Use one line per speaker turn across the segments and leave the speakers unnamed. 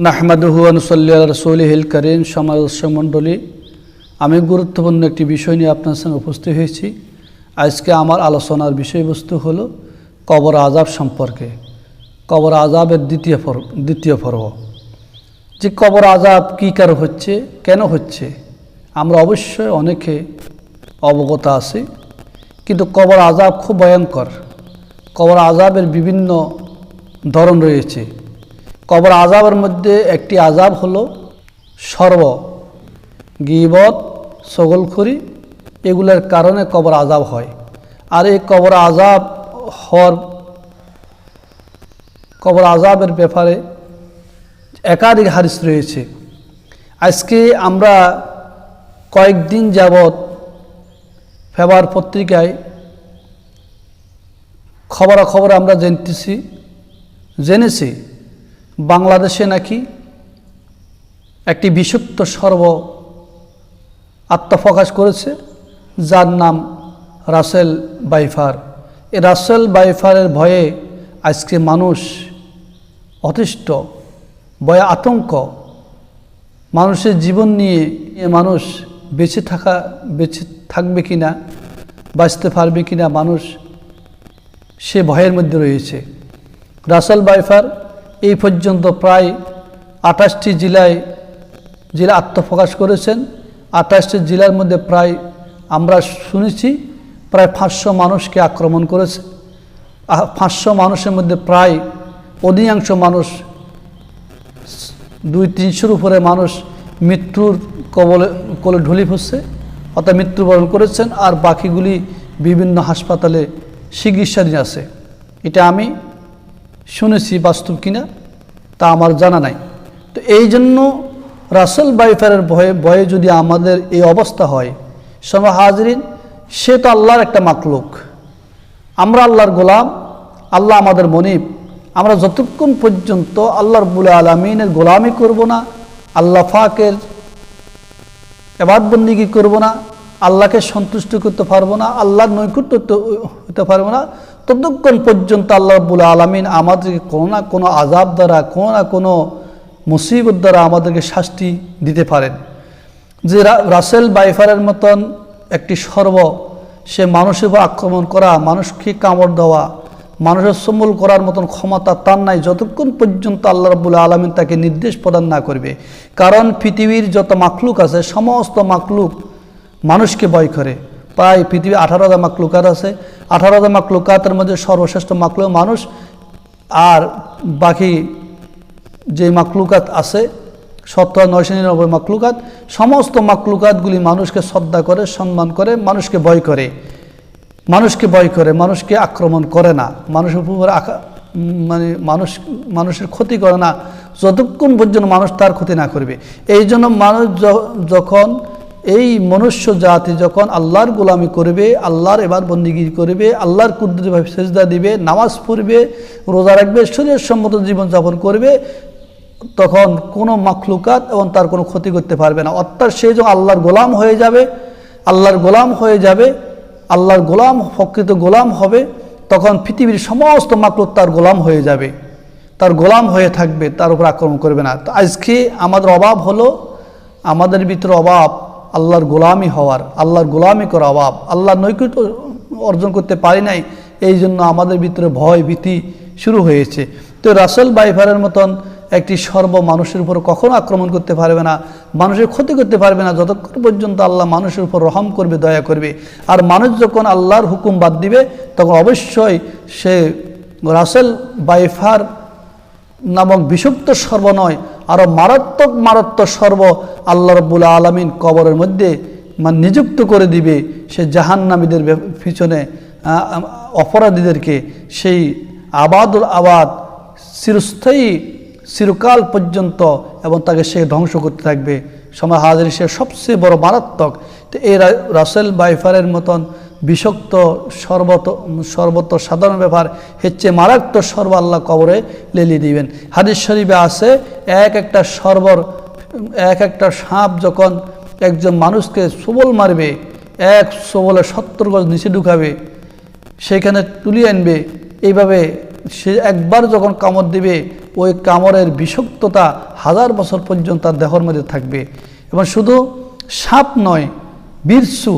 নাহমাদুহু আনুসল্লি রসৌলি হিল করিম। সমাজ মণ্ডলী, আমি গুরুত্বপূর্ণ একটি বিষয় নিয়ে আপনার সঙ্গে উপস্থিত হয়েছি। আজকে আমার আলোচনার বিষয়বস্তু হলো কবর আজাব সম্পর্কে। কবর আজাবের দ্বিতীয় পর্ব দ্বিতীয় পর্ব। যে কবর আজাব কী কার হচ্ছে, কেন হচ্ছে, আমরা অবশ্যই অনেকে অবগত আছি। কিন্তু কবর আজাব খুব ভয়ঙ্কর। কবর আজাবের বিভিন্ন ধরন রয়েছে। কবর আজাবের মধ্যে একটি আজাব হলো সর্ব গিবত সগলখুরি এগুলোর কারণে কবর আজাব হয়। আর এই কবর আজাব হওয়ার কবর আজাবের ব্যাপারে একাধিক হারিস রয়েছে। আজকে আমরা কয়েকদিন যাবৎ ফেবার পত্রিকায় খবরাখবর আমরা জানতেছি, জেনেছি বাংলাদেশে নাকি একটি বিষুক্ত সর্ব আত্মপ্রকাশ করেছে, যার নাম রাসেল বাইফার। এই রাসেল বাইফারের ভয়ে আজকে মানুষ অতিষ্ঠ, ভয়ে আতঙ্ক। মানুষের জীবন নিয়ে এ মানুষ বেঁচে থাকা, বেঁচে থাকবে কি না বাঁচতে পারবে কি না মানুষ সে ভয়ের মধ্যে রয়েছে। রাসেল বাইফার এই পর্যন্ত প্রায় আঠাশটি জেলায় জেলা আত্মপ্রকাশ করেছেন। আঠাশটি জেলার মধ্যে প্রায় আমরা শুনেছি, প্রায় পাঁচশো মানুষকে আক্রমণ করেছে। পাঁচশো মানুষের মধ্যে প্রায় অধিকাংশ মানুষ দুই তিনশোর উপরে মানুষ মৃত্যুর কবলে, কোলে ঢুলি ফুসছে অর্থাৎ মৃত্যুবরণ করেছেন, আর বাকিগুলি বিভিন্ন হাসপাতালে চিকিৎসাধীন আছে। এটা আমি শুনেছি বাস্তব কিনা, তা আমার জানা নাই। তো এই জন্য রাসেল বাইফারের ভয়ে ভয়ে যদি আমাদের এই অবস্থা হয় সময় হাজরিন, সে তো আল্লাহর একটা মাকলুক আমরা আল্লাহর গোলাম, আল্লাহ আমাদের মনিব। আমরা যতক্ষণ পর্যন্ত আল্লাহর বুলে আলমিনের গোলামি করব না, আল্লাহ ফাকের এবাদবন্দিগি করব না আল্লাহকে সন্তুষ্ট করতে পারব না, আল্লাহর নৈকুট্য হতে পারব না, ততক্ষণ পর্যন্ত আল্লাহ রব্বুল আলমিন আমাদেরকে কোনো না কোনো আজাব দ্বারা, কোনো না কোনো মুসিবত দ্বারা আমাদেরকে শাস্তি দিতে পারেন। যে রাসেল বাইফারের মতন একটি সর্ব, সে মানুষের উপর আক্রমণ করা, মানুষকে কামড় দেওয়া, মানুষের সম্বল করার মতন ক্ষমতা তার নাই, যতক্ষণ পর্যন্ত আল্লাহ রব্বুল আলমিন তাকে নির্দেশ প্রদান না করবে। কারণ পৃথিবীর যত মাকলুক আছে, সমস্ত মাকলুক মানুষকে ভয় করে। প্রায় পৃথিবী আঠারো হাজার মাকলুকাত আছে। আঠারো হাজার মাকলুকাতের মধ্যে সর্বশ্রেষ্ঠ মাকলুক মানুষ আর বাকি যে মাকলুকাত আছে, সত্তর, নয়শো নিরানব্বই মাকলুকাত, সমস্ত মাকলুকাতগুলি মানুষকে শ্রদ্ধা করে, সম্মান করে, মানুষকে ভয় করে। মানুষকে ভয় করে, মানুষকে আক্রমণ করে না। মানুষের উপর মানে মানুষ মানুষের ক্ষতি করে না। যতক্ষণ পর্যন্ত মানুষ তার ক্ষতি না করবে। এই জন্য মানুষ যখন এই মনুষ্য জাতি যখন আল্লাহর গোলামি করবে, আল্লাহর এবার বন্দিগি করবে, আল্লাহর কুদ্রভাবে সেজদা দিবে, নামাজ পড়বে, রোজা রাখবে শরীর সম্মত জীবনযাপন করবে, তখন কোনো মাখলুকাত এবং তার কোনো ক্ষতি করতে পারবে না। অর্থাৎ সে যখন আল্লাহর গোলাম হয়ে যাবে, আল্লাহর গোলাম হয়ে যাবে, আল্লাহর গোলাম, প্রকৃত গোলাম হবে, তখন পৃথিবীর সমস্ত মাকলুক তার গোলাম হয়ে যাবে, তার গোলাম হয়ে থাকবে, তার উপর আক্রমণ করবে না। তো আজকে আমাদের অভাব হলো, আমাদের ভিতরে অভাব আল্লাহর গোলামি হওয়ার, আল্লাহর গোলামি করা অভাব, আল্লাহর নৈকট্য অর্জন করতে পারি নাই, এই জন্য আমাদের ভিতরে ভয় ভীতি শুরু হয়েছে। তো রাসেল বাইফারের মতন একটি সর্ব মানুষের উপর কখনো আক্রমণ করতে পারবে না, মানুষের ক্ষতি করতে পারবে না, যতক্ষণ পর্যন্ত আল্লাহ মানুষের উপর রহম করবে, দয়া করবে। আর মানুষ যখন আল্লাহর হুকুম বাদ দিবে, তখন অবশ্যই সে রাসেল বাইফার নামক বিষুপ্ত সর্ব নয় আরও মারাত্মক মারাত্মক সর্ব আল্লাহ রব্বুল আলমিন কবরের মধ্যে মানে নিযুক্ত করে দিবে সে জাহান্নামীদের পিছনে অপরাধীদেরকে। সেই আবাদুল আবাদ চিরস্থায়ী, চিরকাল পর্যন্ত এবং তাকে সে ধ্বংস করতে থাকবে। সময় হাজির সে সবচেয়ে বড় মারাত্মক। তো এই রাসেল বাইফারের মতন বিষাক্ত সর্বত সর্বত সাধারণ ব্যাপার হচ্ছে মারাত্মক সর্ব আল্লাহ কবরে লেলিয়ে দিবেন। হাদিস শরীফে আছে, এক একটা সর্বর এক একটা সাপ যখন একজন মানুষকে সবল মারবে, এক সবলে সত্তর গজ নিচে ঢুকাবে, সেখানে তুলিয়ে আনবে, এইভাবে সে একবার যখন কামড় দিবে, ওই কামড়ের বিষাক্ততা হাজার বছর পর্যন্ত তার দেহর মধ্যে থাকবে। এবং শুধু সাপ নয়, বীরসু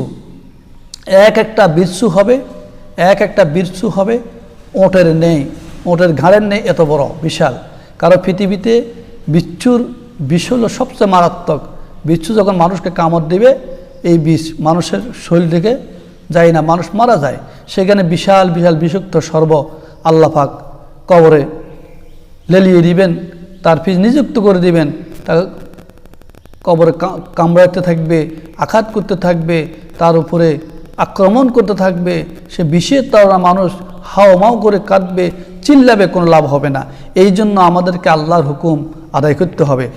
এক একটা বীরসু হবে, এক একটা বীরসু হবে, ওঁটের নেই, ওঁটের ঘাড়ের নেই এত বড়, বিশাল। কারণ পৃথিবীতে বিচ্ছুর বিষ হলো সবচেয়ে মারাত্মক। বিচ্ছু যখন মানুষকে কামড় দিবে, এই বিষ মানুষের শরীর থেকে যায় না, মানুষ মারা যায়। সেখানে বিশাল বিশাল বিষুক্ত সর্ব আল্লাপাক কবরে লেলিয়ে দিবেন, তার ফিজ নিযুক্ত করে দিবেন তা কবরে কামড়াতে থাকবে, আঘাত করতে থাকবে, তার উপরে আক্রমণ করতে থাকবে, সে বিশেষ তারা মানুষ হাওমাও করে কাঁদবে, চিল্লাবে, কোনো লাভ হবে না। এই জন্য আমাদেরকে আল্লাহর হুকুম আদায় করতে হবে।